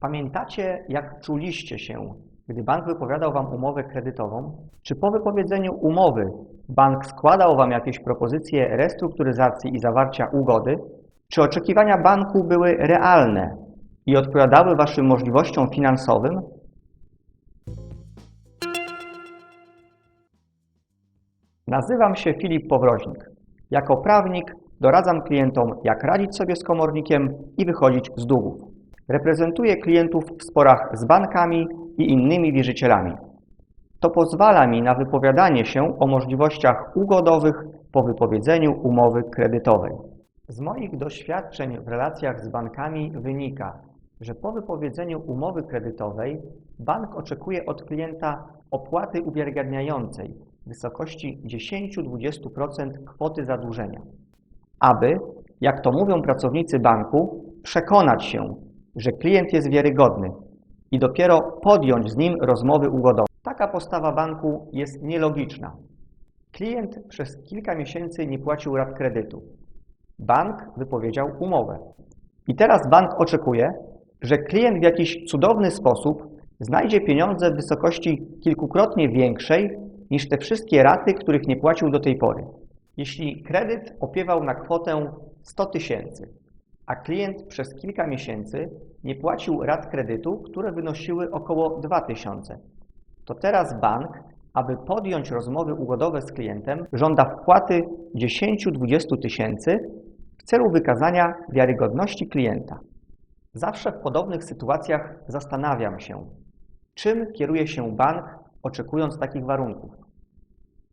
Pamiętacie, jak czuliście się, gdy bank wypowiadał Wam umowę kredytową? Czy po wypowiedzeniu umowy bank składał Wam jakieś propozycje restrukturyzacji i zawarcia ugody? Czy oczekiwania banku były realne i odpowiadały Waszym możliwościom finansowym? Nazywam się Filip Powroźnik. Jako prawnik doradzam klientom, jak radzić sobie z komornikiem i wychodzić z długów. Reprezentuję klientów w sporach z bankami i innymi wierzycielami. To pozwala mi na wypowiadanie się o możliwościach ugodowych po wypowiedzeniu umowy kredytowej. Z moich doświadczeń w relacjach z bankami wynika, że po wypowiedzeniu umowy kredytowej bank oczekuje od klienta opłaty uwiarygadniającej w wysokości 10-20% kwoty zadłużenia, aby, jak to mówią pracownicy banku, przekonać się, że klient jest wiarygodny i dopiero podjąć z nim rozmowy ugodowe. Taka postawa banku jest nielogiczna. Klient przez kilka miesięcy nie płacił rat kredytu. Bank wypowiedział umowę. I teraz bank oczekuje, że klient w jakiś cudowny sposób znajdzie pieniądze w wysokości kilkukrotnie większej niż te wszystkie raty, których nie płacił do tej pory. Jeśli kredyt opiewał na kwotę 100 tysięcy, a klient przez kilka miesięcy nie płacił rat kredytu, które wynosiły około 2000, to teraz bank, aby podjąć rozmowy ugodowe z klientem, żąda wpłaty 10-20 tysięcy w celu wykazania wiarygodności klienta. Zawsze w podobnych sytuacjach zastanawiam się, czym kieruje się bank, oczekując takich warunków.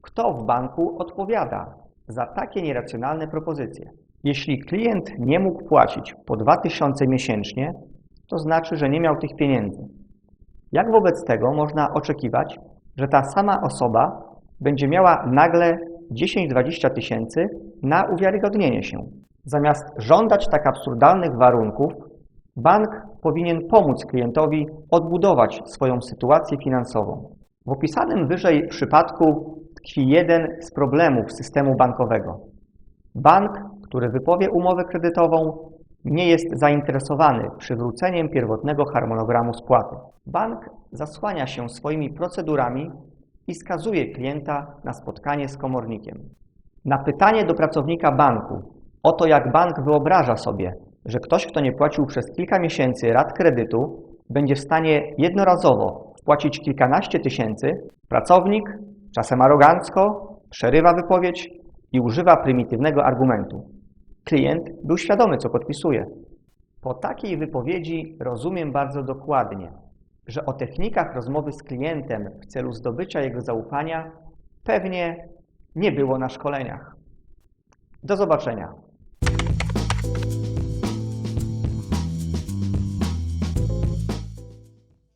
Kto w banku odpowiada za takie nieracjonalne propozycje? Jeśli klient nie mógł płacić po 2000 miesięcznie, to znaczy, że nie miał tych pieniędzy. Jak wobec tego można oczekiwać, że ta sama osoba będzie miała nagle 10-20 tysięcy na uwiarygodnienie się? Zamiast żądać tak absurdalnych warunków, bank powinien pomóc klientowi odbudować swoją sytuację finansową. W opisanym wyżej przypadku tkwi jeden z problemów systemu bankowego. Bank, który wypowie umowę kredytową, nie jest zainteresowany przywróceniem pierwotnego harmonogramu spłaty. Bank zasłania się swoimi procedurami i skazuje klienta na spotkanie z komornikiem. Na pytanie do pracownika banku o to, jak bank wyobraża sobie, że ktoś, kto nie płacił przez kilka miesięcy rat kredytu, będzie w stanie jednorazowo wpłacić kilkanaście tysięcy, pracownik, czasem arogancko, przerywa wypowiedź i używa prymitywnego argumentu. Klient był świadomy, co podpisuje. Po takiej wypowiedzi rozumiem bardzo dokładnie, że o technikach rozmowy z klientem w celu zdobycia jego zaufania pewnie nie było na szkoleniach. Do zobaczenia.